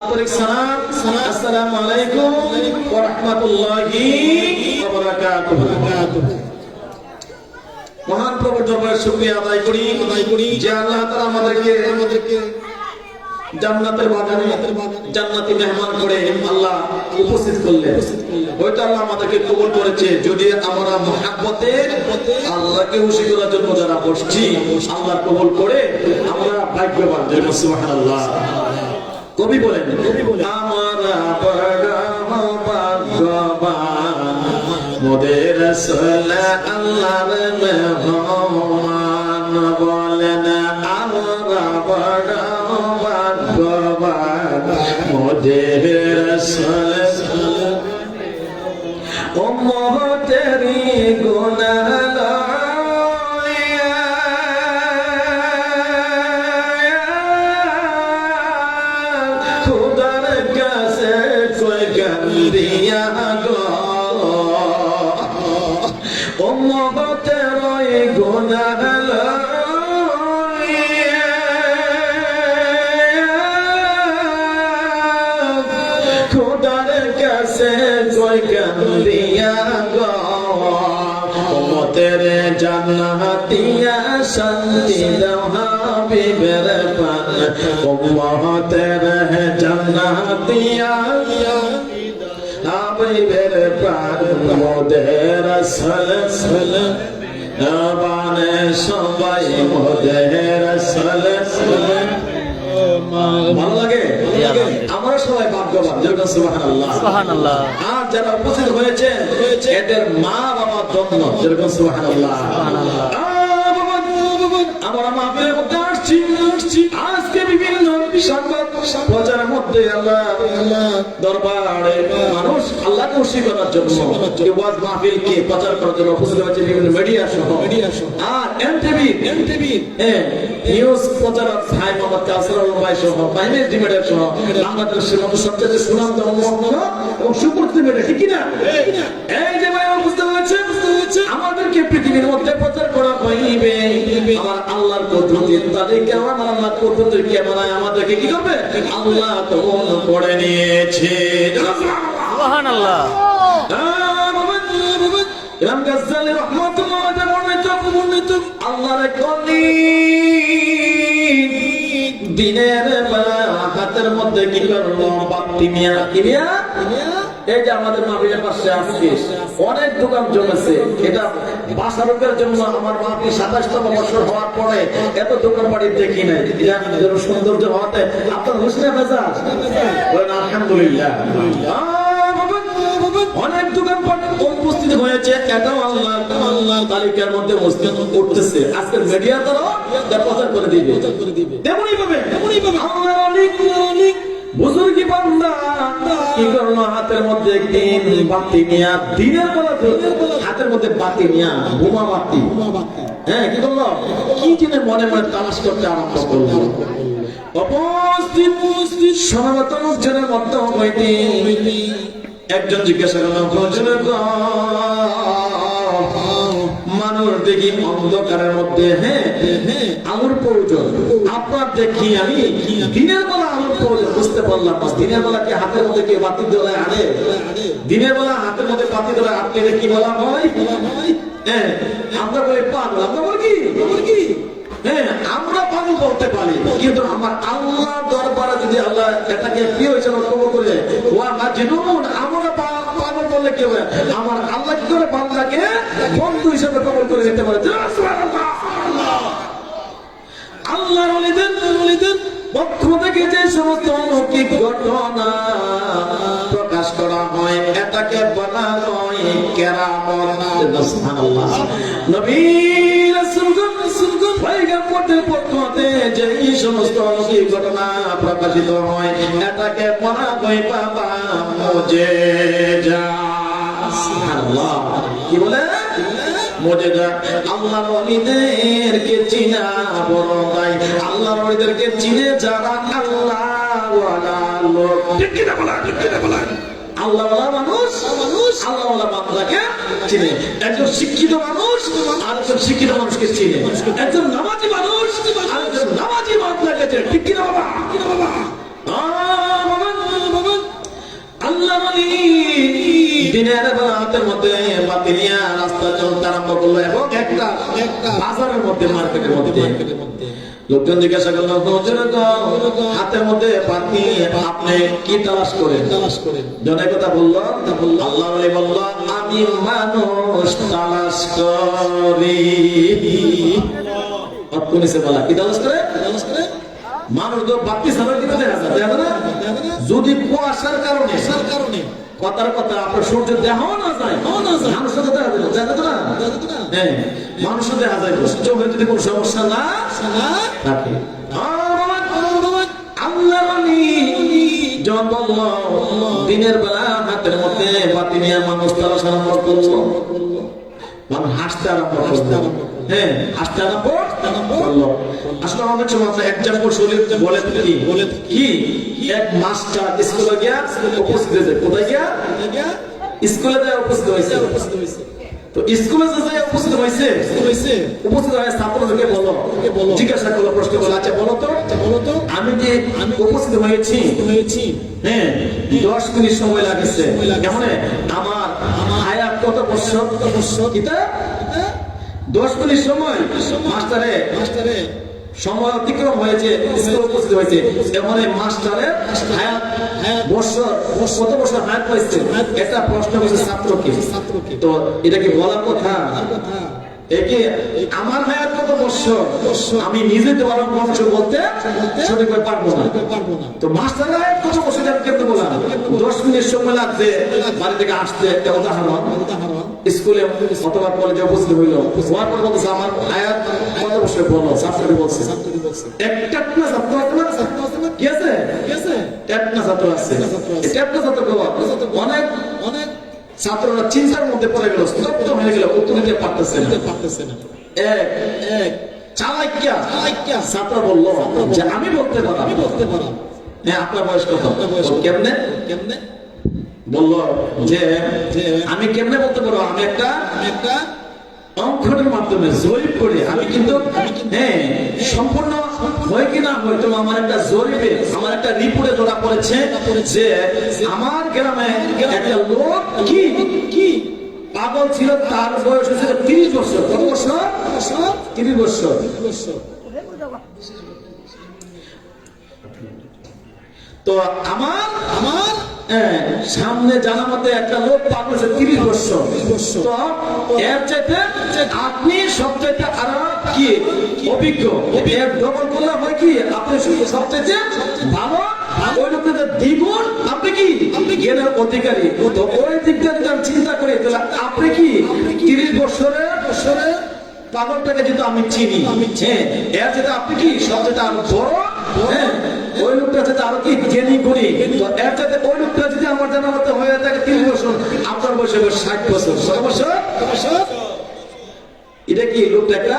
আন্তরিক সালাম আসসালামু আলাইকুম ওয়া রাহমাতুল্লাহি ওয়া বারাকাতুহু। মহান প্রভুর দরবারে শুকরিয়া আদায় করি। আদায় করি। যে আল্লাহ তাআলা আমাদেরকে আমাদেরকে জান্নাতের বাগানে জান্নাতি মেহমান করে আল্লাহ উপস্থিত করলেন। হয়তো আল্লাহ আমাদেরকে কবুল করেছে। যদি আমরা মহাব্বতে আল্লাহকে খুশি করার জন্য যারা বসছি আল্লাহ কবুল করে আমরা ভাগ্যবান। সুবহানাল্লাহ। কবি বলেন আমরা মোদের রসুল আল্লাহর মেহমান বলেন আমরা বড় ভাগ্যবান মোদের রসুল উম্মতেরি গুনাহ খুদার উম্মতের ওই গুনাহ খুদার কাছে কই গন্দিয়া গো। উম্মতের জান্নাতিয়া শান্তি দাও হাবিবের পান মোদের বানে সবাই মোদের সলসল ভালো লাগে? আমরা সবাই ভাগ্যবান যেরকম সুবহানাল্লাহ। সুবহানাল্লাহ। আর যারা উপস্থিত হয়েছে এদের মা বাবা ধন্য যেরকম সুবহানাল্লাহ। সুবহানাল্লাহ। মধ্যে আসছি। সংবাদ প্রচারের মধ্যে আল্লাহ দরবারে মানুষ আল্লাহ খুশি করার জন্য এই ওয়াজ মাহফিলকে প্রচার করার জন্য উপস্থিত হয়েছে বিভিন্ন মিডিয়া সহ। মিডিয়া সহ। আর এনটিভি এনটিভি নিউজ প্রচারক ভাই মোহাম্মদ ভাই সহ বাইনের ডিমেডের সহ সবচেয়ে সুনাম ধর্ম এবং ঠিক কি না এই যে ভাই বুঝতে পেরেছে বুঝতে পেরেছে আমাদেরকে পৃথিবীর মধ্যে প্রচার হইবে। আমার আল্লাহর কুদরতের তাদেরকে আমার আল্লাহ কুদরতের ক্যামেরায় আমাদেরকে কি করবে? আল্লাহ তখন করে নিয়েছে। সুবহানাল্লাহ। আহ, বাবা, বাবা, ইমাম গাজ্জালি রহমাতুল্লাহ আলাইহি বর্ণিত বর্ণিত। আল্লাহর কলি দিনের বেলা হাতের মধ্যে কি করল? বাতি মিয়া কি মিয়া? এই যে আমাদের পাশে আজকে অনেক দোকান জমেছে। এটা বাসারোগের জন্য আমার সাতাশতম বছর হওয়ার পরে এত দোকান দেখি নাই। যেন সৌন্দর্য হওয়াতে। আপনার মেজাজ? আলহামদুলিল্লাহ। উপস্থিত হয়েছে। এটাও আল্লাহ আল্লাহ তালিকার মধ্যে মুসলিম করতেছে। আজকের মিডিয়া এটা প্রচার করে দিবে। তেমনই অনেক বুজুর্গি বান্দা, কি করল? হাতের মধ্যে বাতি নিয়া, দিনের হাতের মধ্যে বাতি নিয়া, বোমা বাতি। হ্যাঁ কি করল? কি জেনে মনে মনে তালাশ করতে আরম্ভ করল। একজন জিজ্ঞাসা মানুষ দেখি অন্ধকারের মধ্যে হ্যাঁ হ্যাঁ আলোর প্রয়োজন। আপনার দেখি আমি দিনের বুঝতে পারলাম না। দিনের বেলা কি হাতের মধ্যে কি বাতি দোলায় আনে? দিনের বেলা হাতের মধ্যে বাতি দোলায় আটকে কি বলা হয়? আমরা বলি পাগল। আমরা বলি কি? হ্যাঁ আমরা বলতে পারি। কিন্তু আমার আল্লাহ দরবারে যদি আল্লাহ এটাকে কবর করে ও আমার জিনুন আমরা কি হবে? আমার আল্লাহ কি করে বান্দাকে বন্ধু হিসেবে কবর করে পারে? আল্লাহ পক্ষ থেকে যে সমস্ত অলৌকিক ঘটনা প্রকাশ করা হয়, এটাকে বলা হয় নবী রাসূলগণ রাসূলগণ পয়গম্বরদের পক্ষ যে সমস্ত অলৌকিক ঘটনা প্রকাশিত হয়, এটাকে বলা হয় বাবা মুজেজা। সুবহানাল্লাহ। কি বলে? মজেদা আল্লাহর ওলিদেরকে চিনা বড় তাই আল্লাহর ওলিদেরকে চিনে যারা আল্লাহ ওয়ালা লোক। ঠিক বলা ঠিক কিনা বলা? আল্লাহ মানুষ মানুষ আল্লাহ বান্দাকে চিনে। একজন শিক্ষিত মানুষ আর একজন শিক্ষিত মানুষকে চিনে। একজন নামাজি মানুষ আর একজন নামাজি বান্দাকে চিনে। ঠিক কিনা বাবা? বাবা? দিনের বেলা মধ্যে রাস্তা চলতে আরম্ভ করল এবং একটা বাজারের মধ্যে মার্কেটের মধ্যে। লোকজন জিজ্ঞাসা করল হাতের মধ্যে বাতি আপনি কি তালাশ করেন? তালাশ করেন জনের কথা বলল, আল্লাহ বলে, বলল, আমি মানুষ তালাশ করি। কি তালাশ করে? তালাশ করে? মানুষ তো কিন্তু দেখা যায় না? যদি কুয়াশার কারণে কারণে কথার কথা আপনার সূর্য দেখাও না যায় মানুষ দেখা যায় না, দেখা যায় না। মানুষ দেখা যায়। চোখে যদি কোনো সমস্যা না থাকে দিনের বেলা হাতের মধ্যে বাতি নিয়ে মানুষ তারা আরম্ভ করল। মানুষ হাসতে আরম্ভ করল। হ্যাঁ হাসতে আরম্ভ আসলে অনেক সময় আমরা এক্সাম্পল শুনে বলে কি? বলে কি? এক মাস্টার স্কুলে গিয়া উপস্থিত হয়েছে। কোথায় গিয়া? স্কুলে যায় উপস্থিত হয়েছে। উপস্থিত হয়েছে তো স্কুলে যে যায় উপস্থিত হয়েছে হয়েছে। উপস্থিত হয়ে ছাত্রদেরকে বলো বলো? জিজ্ঞাসা করল প্রশ্ন করল আচ্ছা বলো তো বলো তো। আমি যে আমি উপস্থিত হয়েছি? হয়েছি। হ্যাঁ দশ মিনিট সময় লাগছে। কেমন? আমার হায়াত কত বছর? কত বছর? কিতা? দশ মিনিট সময়। মাস্টারে মাস্টারে সময় অতিক্রম হয়েছে স্কুলে উপস্থিত হয়েছে। এমন মাস্টারের হায়াত বছর কত বছর হায়াত পাইছে? একটা প্রশ্ন করছে ছাত্রকে। তো এটা কি বলার কথা। একে আমার হায়াত কত বছর? আমি নিজে তো আমার বছর বলতে সঠিকভাবে পারব না। তো মাস্টার হায়াত কত বছর বললাম দশ মিনিট সময় লাগছে বাড়ি থেকে আসতে একটা উদাহরণ স্কুলে অথবা কলেজে উপস্থিত হইল হওয়ার পর আমার হায়াত কত বছর বলো ছাত্রকে বলছে। একটা না ছাত্র আছে না? ছাত্র কি আছে? কি আছে? একটা ছাত্র আছে। একটা ছাত্র অনেক অনেক ছাত্ররা চিন্তার মধ্যে পড়ে গেল স্তব্ধ হয়ে গেল উত্তর দিতে পারতেছে না। পারতেছে না। এক এক চালাকিয়া চালাকিয়া ছাত্র বলল যে আমি বলতে পারি আমি বলতে পারি হ্যাঁ আপনার বয়স কত? বয়স কেমনে? কেমনে? বলল যে যে আমি কেমনে বলতে পারো আমি একটা আমি একটা অঙ্কনের মাধ্যমে জরিপ করে আমি কিন্তু হ্যাঁ সম্পূর্ণ হয় কি না হয়তো আমার একটা জরিপে আমার একটা রিপোর্টে ধরা পড়েছে যে আমার গ্রামে একটা লোক কি কি পাগল ছিল তার বয়স হচ্ছে তিরিশ বছর। কত বছর? তিরিশ বছর। তো আমার আমার হ্যাঁ, সামনে জানা মতে একটা লোক পাগল হচ্ছে তিরিশ বছর তো এর চাইতে আপনি সবচাইতে আরও কি? অভিজ্ঞ। এর ডবল করলে হয় কি? আপনি সবচাইতে ভালো ওই দ্বিগুণ আপনি কি? জ্ঞানের অধিকারী। তো ওই দিকটা যদি আমি চিন্তা করি তাহলে আপনি কি? তিরিশ বছরে বছরে পাগলটাকে আমি চিনি। হ্যাঁ এর যেটা আপনি কি? সবচেয়ে আরও বড়। হ্যাঁ ওই লোকটা যাতে আরও কি জ্ঞানী গুণী তো এর ওই লোকটা যদি আমার জানা মতো হয়ে থাকে তিরিশ বছর আপনার বয়স হবে ষাট বছর। কত বছর? এটা কি লোকটা একটা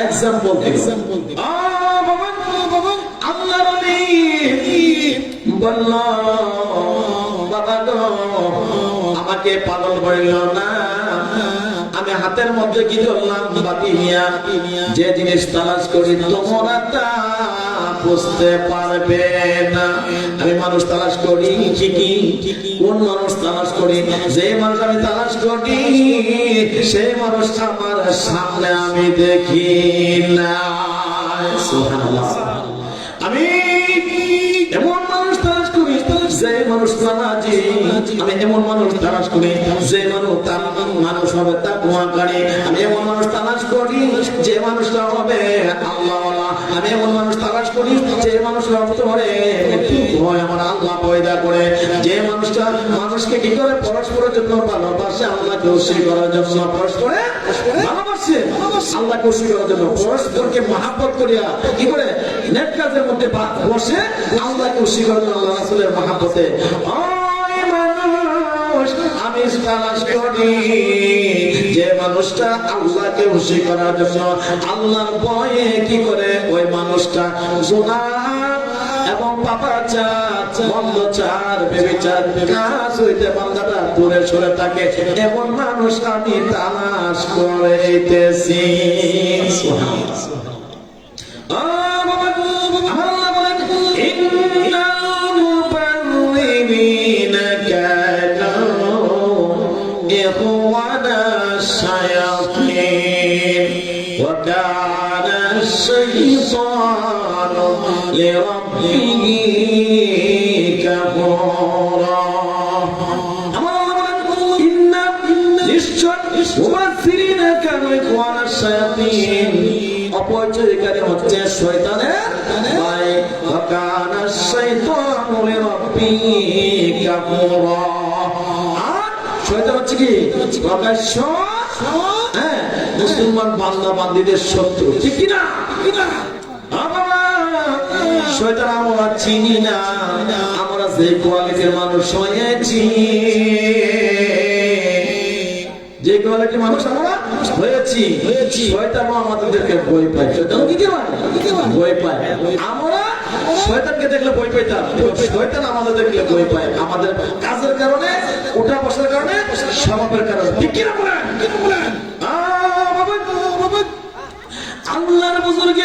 এক্সাম্পল এক্সাম্পল আল্লাহ বলি বাবা গো আমাকে পাগল বলল না আমি হাতের মধ্যে কি ধরলাম বাতি নিয়া? যে জিনিস তালাশ করি তোমরা তা বুঝতে পারবে না। আমি মানুষ তালাশ করি, ঠিকই। কোন মানুষ তালাশ করি? যে মানুষ আমি তালাশ করি সেই মানুষ আমার সামনে আমি দেখি না। আমি এমন মানুষ তালাশ করি, যে মানুষ আমি এমন মানুষ তালাশ করি, যে মানুষ তার মানুষ হবে তা আমি এমন মানুষ তালাশ করি, যে মানুষটা হবে আল্লাহ আমি এমন মানুষ তালাশ করি যে মানুষ রক্ত ভরে। ভয় আমার আল্লাহ পয়দা করে। যে মানুষটা মানুষকে কি করে পরস্পরের জন্য ভালোবাসে আল্লাহকে খুশি করার জন্য পরস্পরে ভালোবাসে। আল্লাহ খুশি করার জন্য পরস্পরকে মহাব্বত করিয়া কি করে? নেট কাজের মধ্যে বসে আল্লাহ খুশি করার জন্য আল্লাহ রাসূলের মহাব্বতে। আমি যে মানুষটা আল্লাহকে খুশি করার জন্য আল্লাহর ভয়ে কি করে ওই মানুষটা গুনাহ এবং দূরে সরে থাকে। এমন মানুষ আমি তালাশ করিতেছি لربه كفورا আমার আল্লাহ বলেন, ইন্না নিশ্চয় মুফাসসিরিনা কানু ইখওয়ানাশ শায়াতিন অপচয়কারী হচ্ছে শয়তানের ভাই ওয়াকানা শাইতানু লিরাব্বিহি কাফুরা আর শয়তান হচ্ছে কি প্রকাশ্য হ্যাঁ মুসলমান বান্দা বান্দীদের শত্রু ঠিক কি না শয়তান আমরা চিনি না। আমরা যে কোয়ালিটির মানুষ হয়েছি যে কোয়ালিটির মানুষ আমরা হয়েছি। শয়তান আমাদেরকে বই পায়। শয়তান কি কি বই পায়। আমরা শয়তানকে দেখলে বই পাইতাম। শয়তান আমাদের দেখলে বই পায়। আমাদের কাজের কারণে, উঠা বসার কারণে, স্বভাবের কারণে। ঠিক বলেন? কিনা বলেন আল্লাহর বুজুর্গে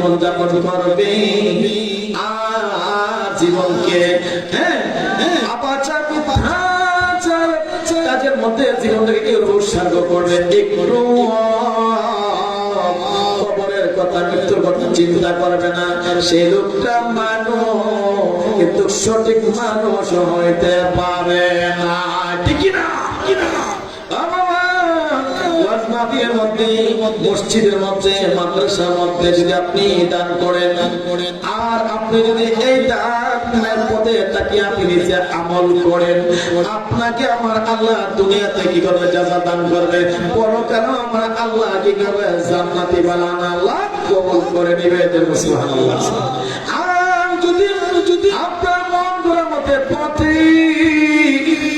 জীবন যাপন করবে। আর জীবনকে হ্যাঁ হ্যাঁ কাজের মধ্যে কেউ উৎসর্গ করবে। কবরের কথা মৃত্যুর কথা চিন্তা করবে না। সেই লোকটা মানুষ, কিন্তু সঠিক মানুষ হইতে পারে না। ঠিক না মাহফিলের মধ্যে, মসজিদের মধ্যে, মাদ্রাসার মধ্যে যদি আপনি দান করেন, আর আপনি যদি এই দানের পথে তাকে আপনি নিজে আমল করেন, আপনাকে আমার আল্লাহ দুনিয়াতে কি করবে যাজা দান করবে। পরকাল আমার আল্লাহ কি করবে? জান্নাতি বানান আল্লাহ কবুল করে নিবে। সুবহানাল্লাহ আর যদি যদি আপনার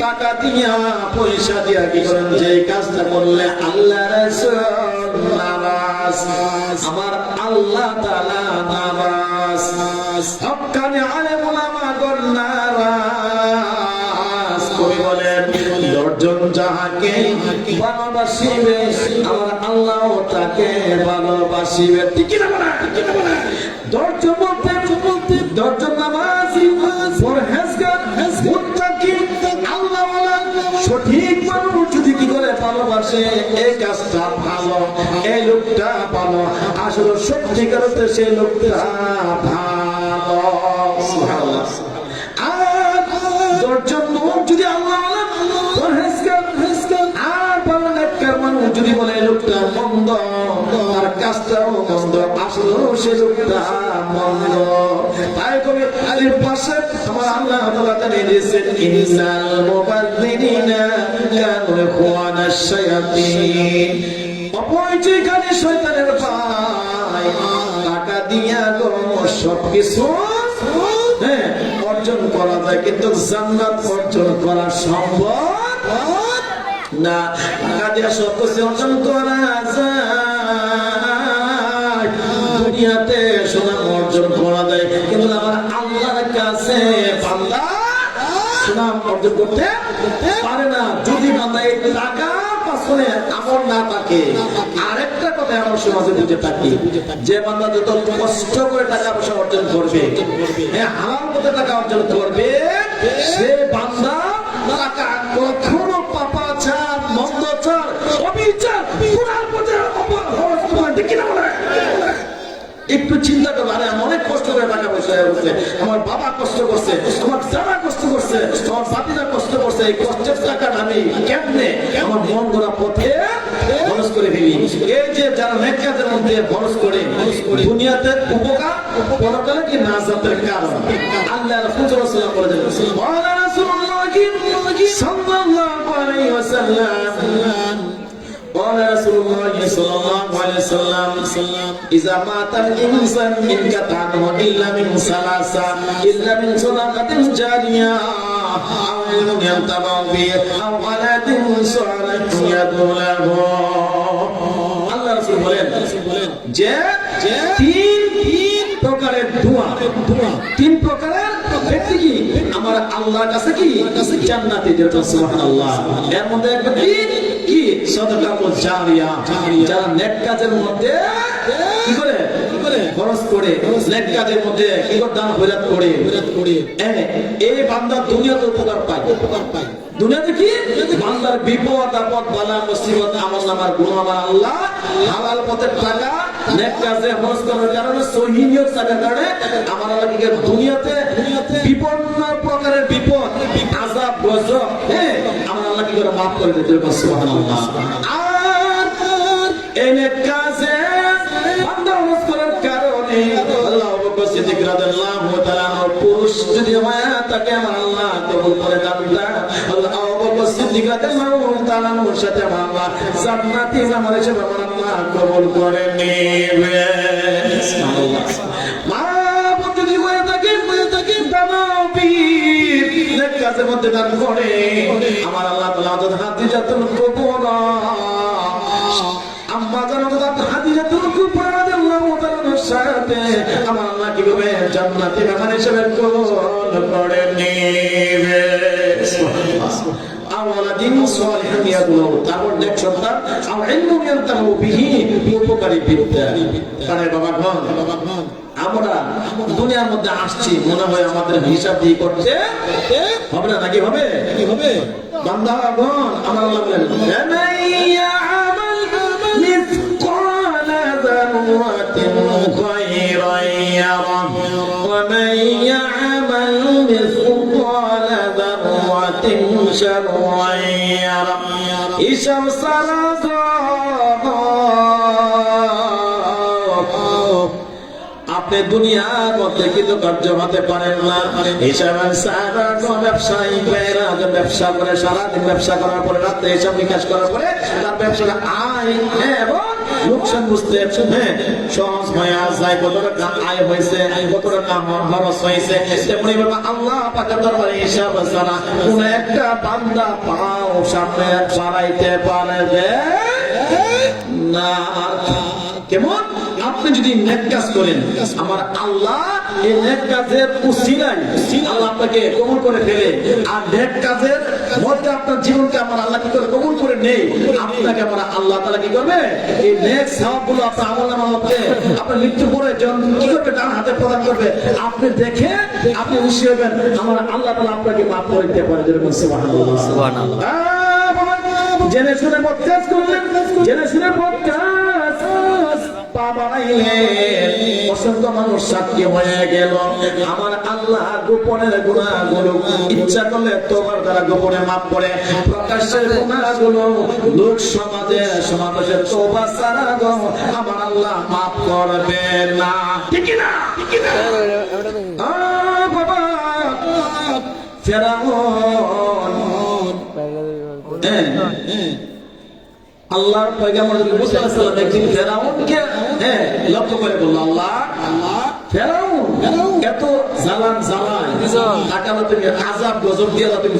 টাকা দিয়া, পয়সা দিয়া কি করেন? যে কাজটা করলে আল্লাহ আমার আল্লাহ ভালোবাসিবে, আমার আল্লাহ তাকে ভালোবাসিবে। ঠিক না বলে বলতে ভালোবাসে এই কাজটা ভালো, এই লোকটা ভালো। আসলে সত্যিকার সেই লোকটা ভালো। আর যদি মানুষ যদি বলে লোকটা মন্দ তার কাজটাও মন্দ, আসলে সে লোকটা মন্দ। সবকিছু হ্যাঁ অর্জন করা যায়, কিন্তু জান্নাত অর্জন করা সম্ভব না। টাকা দিয়া সব কিছু অর্জন করা যায়। দুনিয়াতে সুনাম অর্জন করা যায়, কিন্তু আমার সুনাম অর্জন করতে পারে না। যদি বান্দা এই টাকা পাশনে আমল না থাকে, আরেকটা কথা আমার সমাজে বুঝে থাকি, যে বান্দা যত কষ্ট করে টাকা পয়সা অর্জন করবে হ্যাঁ হারাম পথে টাকা অর্জন করবে, সে বান্দা টাকা কখনো একটু চিন্তা করব আরে আমি অনেক কষ্ট করে টাকা পয়সা হচ্ছে আমার বাবা কষ্ট করছে আমার জামা কষ্ট করছে আমার বাতিরা কষ্ট করছে এই কষ্টের টাকাটা আমি কেমনে আমার মন পথে করে ফেলি এই যে যারা মধ্যে করে দুনিয়াতে উপকার কি না জাতের আল্লাহ قال رسول الله صلى الله عليه وسلم إذا مات الإنسان انقطع عنه إلا من ثلاثة إلا من صدقة جارية أو علم ينتفع به أو ولد صالح يدعو له আল্লাহ রাসূল বলেন যে তিন তিন প্রকারের দোয়া তিন প্রকারের ব্যক্তি কি আমার আল্লাহর কাছে কি জান্নাতে যেটা সুবহানাল্লাহ এর মধ্যে একটা কি কি? সদকা ও জারিয়া। যারা নেক কাজের মধ্যে কি করে? খরচ করে। নেক কাজের মধ্যে কি করে দান খয়রাত করে? করে। এই বান্দা দুনিয়াতে উপকার পায়। উপকার পায়। দুনিয়াতে কি? বান্দার বিপদ আপদ বালা মুসিবত আমল নামার গুণ আমার আল্লাহ হালাল পথের টাকা নেক কাজে খরচ করার কারণে সহি নিয়ত থাকার কারণে আমার আল্লাহ কি করে দুনিয়াতে বিপন্ন প্রকারের বিপদ। আযাব গজব হ্যাঁ করে মাফ করে দিতে সুবহানাল্লাহ। আর এই নেক কাজে বান্দা খরচ করার কারণে আল্লাহ বকর সিদ্দিক রাদিয়াল্লাহু তাআলা পুরুষ যদি হয়, তাকে আল্লাহ কবুল করে দানটা আল্লাহ বকর সিদ্দিক রাদিয়াল্লাহু তাআলা আনহুর সাথে আমার জান্নাতি জামাল হিসেবে আল্লাহ কবুল করে নেবে। সুবহানাল্লাহ। মধ্যে করে। আমার আল্লাহ তাআলা আমাদের হাতে জাতুল কুবরা। আম্মা জানো তো তার হাদিজাতুল কুবরা রাদিয়াল্লাহু তাআলার সাথে আমার আল্লাহ কি করবে জান্নাতি মেহমান হিসেবে কবুল করে নেবে? তারপর নেক সন্তান আমরা দুনিয়ার মধ্যে আসছি মনে হয় আমাদের হিসাব দিয়ে করতে হবে না নাকি হবে? কি হবে? বান্দাগণ আমার আল্লাহ বলেন "ফামান ইয়া'মাল আপনি দুনিয়ার মধ্যে কিন্তু কার্য হতে পারেন না। হিসাবে সারা ব্যবসায়ী ভাইয়েরা যে ব্যবসা করে সারাদিন ব্যবসা করার পরে রাত্রে হিসাব নিকাশ করার পরে তার ব্যবসাটা আয় হ্যাঁ, এবং বুঝতে সহজ হয়ে আয় হয়েছে আল্লাহ একটা বান্দা পাও না। কেমন? আপনি যদি নেক কাজ করেন আমার আল্লাহ এই নেক কাজের উসিলাই আল্লাহ আপনাকে কবুল করে ফেলে। আর নেক কাজের মধ্যে আপনার জীবনকে আমার আল্লাহ কি করে কবুল করে নেই? আপনাকে আমার আল্লাহ তাআলা কি করবে? এই নেক সওয়াবগুলো আপনার আমল নামার মধ্যে আপনার মৃত্যু পরে যখন কি করবে? ডান হাতে প্রদান করবে। আপনি দেখে আপনি খুশি হবেন। আমার আল্লাহ তাআলা আপনাকে মাফ করে দিতে পারে। যেরকম বাবা, জেনে শুনে পডকাস্ট করলেন। জেনে শুনে পডকাস্ট পা বাড়াইলেন অসংখ্য মানুষ সাক্ষী হয়ে গেল। আমার আল্লাহ গোপনের গুণাগুলো ইচ্ছা করলে তোমার দ্বারা গোপনে মাফ করে। প্রকাশের গুণাগুলো লোক সমাজে সমাবেশে তোবা সারা গো আমার আল্লাহ মাফ করবে না। ঠিক না ঠিক না বাবা ফেরাউন। আল্লাহর পয়গাম্বর মুসা সালাম একদিন ফেরাউনকে হ্যাঁ লক্ষ্য করে বলল, আল্লাহ জালান জালান তুমি দিয়ে তুমি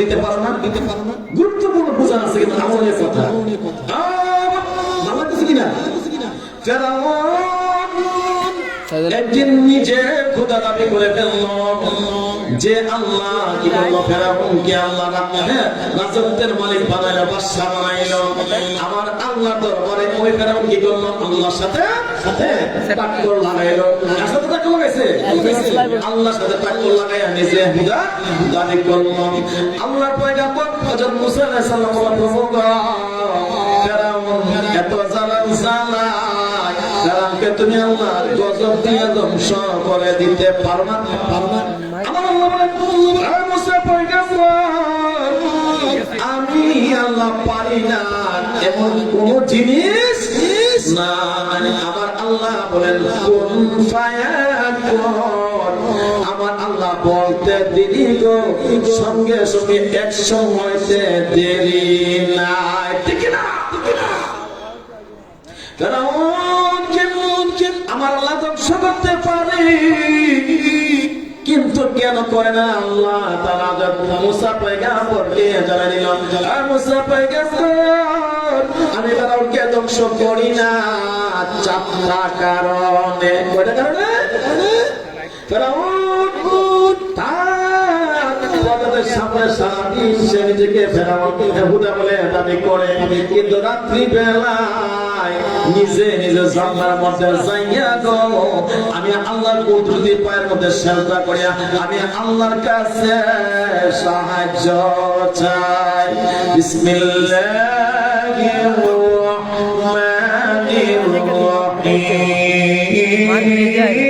দিতে না দিতে পারো না। গুরুত্বপূর্ণ আছে কথা। কিনা? একদিন নিজে খোদা দাবি করে ফেলল, যে আল্লাহ কি বলল ফেরাউন কি আল্লাহ হ্যাঁ রাজত্বের মালিক বানাইলো বাদশা বানাইলো। আমার আল্লাহ দরবারে ওই ফেরাউন কি করল? আল্লাহর সাথে সাথে টাক্কর লাগাইলো। সাথে টাক্কর লাগাইছে? আল্লাহর সাথে টাক্কর লাগাইয়া নিজে হুদা দাবি করল। আল্লাহর পয়গাম্বর হযরত মুসা আলাইহিস সালাম বলল ফেরাউন এত জালাম জালাই ফেরাউনকে তুমি আল্লাহ গজব দিয়ে ধ্বংস করে দিতে আমার আল্লাহ বলেন "হে মুসা পয়গাম্বর আমি আল্লাহ পারি না। এমন কোন জিনিস না মানে আমার আল্লাহ বলেন আমার আল্লাহ বলতে দেরি গো, সঙ্গে সঙ্গে এক সময়তে দেরি না ঠিক না ফেরাউনকে আমার আল্লাহ ধ্বংস করতে পারে। কিন্তু কেন করে না আল্লাহ? তারা যখন আমি ফেরাউনকে ধ্বংস করি না। চারটা কারণে, কয়টা কারণে? সে নিজেকে ফেরাউন বলে কিন্তু রাত্রি বেলায় নিজে নিজে জানলার মধ্যে যাইয়া গো, আমি আল্লাহর কুদরতি পায়ের মধ্যে সেজদা করিয়া, আমি আল্লাহর কাছে সাহায্য চাই। বিসমিল্লাহির রহমানির রহিম।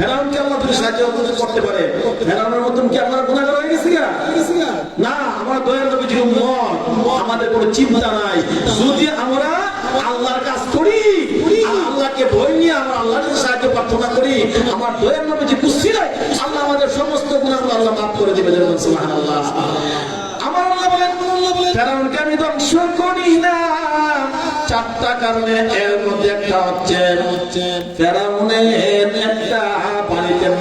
ফেরাউনকে আল্লাহ সাহায্য করতে পারে। ফেরাউনের মতন কি আমরা গুণাগার হয়ে গেছি? না দয়ার নবী মন আমাদের কোনো চিন্তা নাই। যদি আমরা আল্লাহর কাজ করি আল্লাহকে ভয় নিয়ে আমরা আল্লাহর সাহায্য প্রার্থনা করি, আমার দয়ার নবী যে নাই আল্লাহ আমাদের সমস্ত গুণাগুলো আল্লাহ মাফ করে দিবে আমার আল্লাহ বলেন, ফেরাউনকে আমি ধ্বংস করি না। চারটা কারণে এর মধ্যে একটা হচ্ছে ফেরাউনের একটা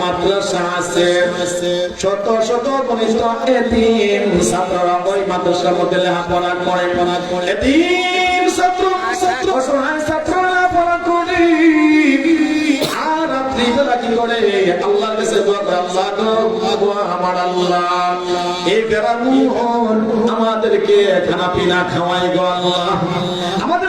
মাদ্রাসা আছে। শত শত কনিষ্ঠ এতিম ছাত্ররা ওই মাদ্রাসার মধ্যে লেখাপড়া করে। ছাত্র ছাত্র, অসহায় ছাত্র করে। করে? করে, আল্লাহ আল্লাহ আমাদেরকে খানা পিনা খাওয়াই গো আল্লাহ। আমাদের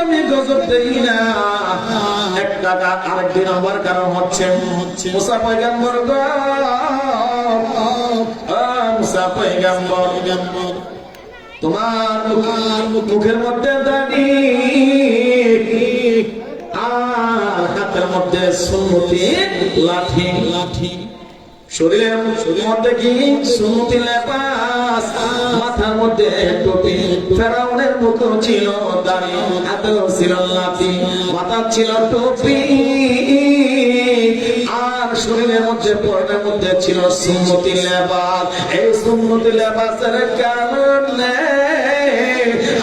আমি গজব দেই না। আরেকদিন আমার কারণ হচ্ছে মুসা পয়গাম্বর গো। আহ, মুসা পয়গাম্বর। তোমার মুখ- মুখের মধ্যে দাঁড়ি আর হাতের মধ্যে সুন্নতি লাঠি। লাঠি। শরীরের মধ্যে কি? সুন্নতি লেবাস। মাথার মধ্যে টুপি। ফেরাউনের মুখ ছিল দাড়ি হাতেও ছিল লাঠি মাথা ছিল টুপি। আর শরীরের মধ্যে, পরনের মধ্যে ছিল সুন্নতি লেবাস। এই সুন্নতি লেবাসের কারণে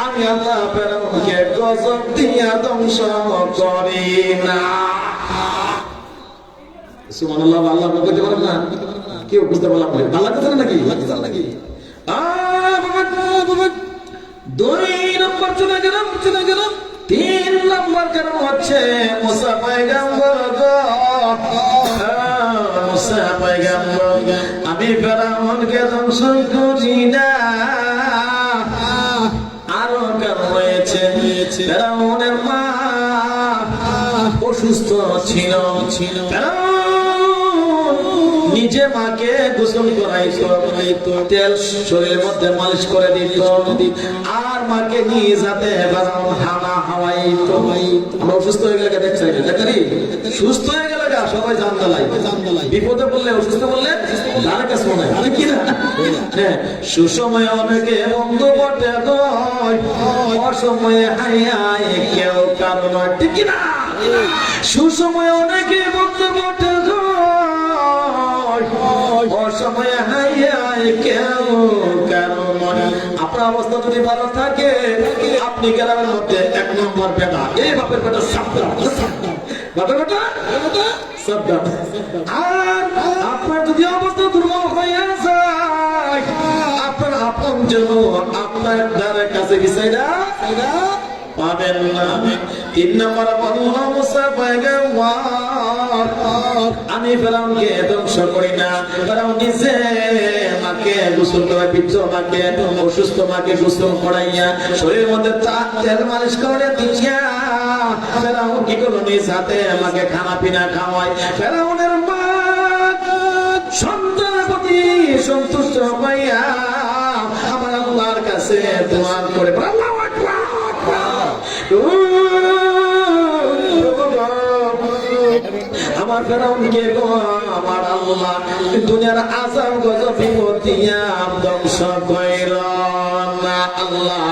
আমি আল্লাহ ফেরাউনকে গজব দিয়া ধ্বংস করি না। আল্লাহ বুঝতে পারেন না। কেউ বুঝতে পারলাম আল্লাহ কথা নাকি? আল্লাহ দুই নম্বর চলে গেলাম চলে গেলাম। তিন নম্বর কারণ হচ্ছে মুসা পয়গাম্বর গো। হ্যাঁ, মুসা পয়গাম্বর। আমি ফেরাউনকে ধ্বংস করি না। আরও কারণ রয়েছে। ফেরাউনের মা অসুস্থ ছিল। ছিল নিজে মাকে গোসল করাইতো তেল শরীরের মধ্যে মালিশ করে দিত আর মাকে নিয়ে যাতে ফেরাউন হানা হাওয়াইতো আমরা অসুস্থ হয়ে গেলে দেখছি দেখি সুস্থ হয়ে গেলে সবাই জানদালাই বিপদে পড়লে, অসুস্থ বললে হয় সুসময় অনেকে বন্ধু বটে হাই কেউ কারণ আপনার অবস্থা যদি ভালো থাকে, আপনি মধ্যে এক নম্বর বেটা। এই বাপের বেটা আপনার যদি অবস্থা দুর্বল হয়ে যায়, আপনার আপন আপনার দ্বারের কাছে পাবেন না। তিন নম্বর পয়গম্বর আমি ফেরাউনকে ধ্বংস করি না ফেরাউন নিজে মাকে গোসল করে পিচ্ছ মাকে অসুস্থ মাকে গোসল করাইয়া শরীরের মধ্যে তা- তেল মালিশ করে দিয়া ফেরাউন কি করল? নিজ হাতে আমাকে খানা পিনা খাওয়াই ফেরাউনের মা সন্তানের সন্তুষ্ট হইয়া আমার আল্লাহর কাছে দোয়া করে আমার ফেরাউনকে গো আমার আল্লাহ দুনিয়ার আজাব গজব বিপতিয়া ধ্বংস। আল্লাহ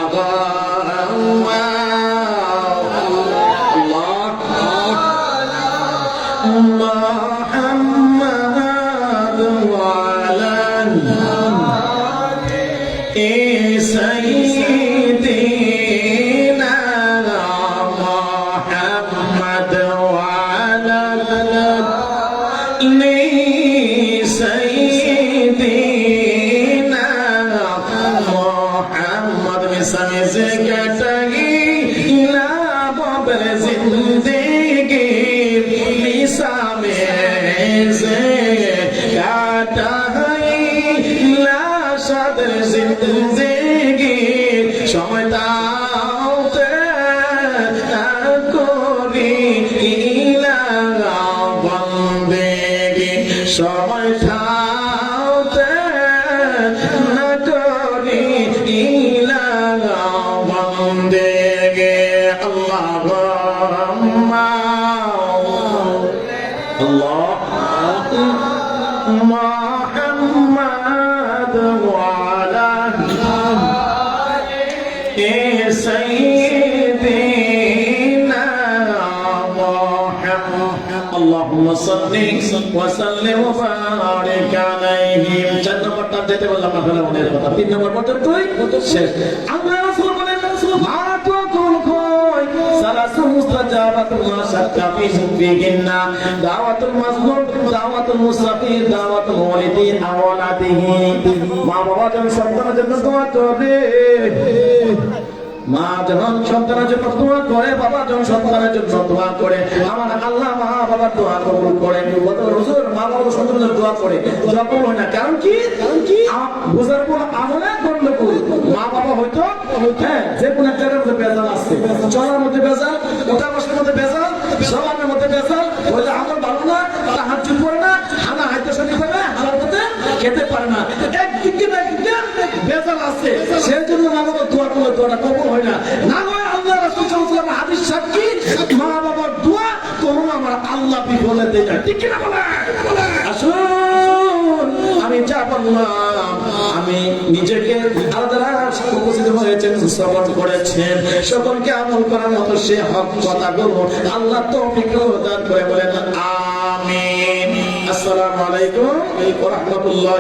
চার যেতে বললাম না ফেলা মনে কথা। তিন নম্বর পর্যন্ত শেষ আল্লাহ রাসূল বলেন মা তো কোন কই সালাসু মুস্তাজাবাতুল মা শাক্কা ফি সুফিহিন্না দাওয়াতুল মাজলুম দাওয়াতুল মুসাফির দাওয়াতুল ওয়ালিদি আওলাদিহি। মা বাবা যখন সন্তানের জন্য দোয়া করে। মা যখন সন্তানের জন্য দোয়া করে, বাবা যখন সন্তানের জন্য দোয়া করে। আমার আল্লাহ বাবার দোয়া কবুল হুজুর মা বাবা দোয়া করে। দোয়া কবুল হয় না। কারণ কি? কারণ কি? বুঝার পর আমলে গন্ডগোল। মা বাবা হয়তো হ্যাঁ যে কোন একটা মধ্যে বেজাল আছে। চলার মধ্যে বেজাল ওঠা বসার মধ্যে বেজাল সবার মধ্যে বেজাল হইলে আমার ভালো না তারা হাত চুপ করে না হানা হাইতে মধ্যে খেতে পারে না। একদিকে না একদিকে বেজাল আছে। সেই জন্য মা বাবা দোয়া করলে দোয়াটা কবুল হয় না। না হয় আল্লাহ রাসূল সাল্লাল্লাহু আলাইহি হাদিস সাক্ষী মা বাবার দোয়া তখন আমার আল্লাহ বিফলে দেয় না। ঠিক কিনা বলে আসুন, আমি যা বললাম, আমি নিজেকে সকলকে আমল করার মতো সে হক বলব আল্লাহ তো দান করে বলেন, আমিন। আসসালামু আলাইকুম ওয়া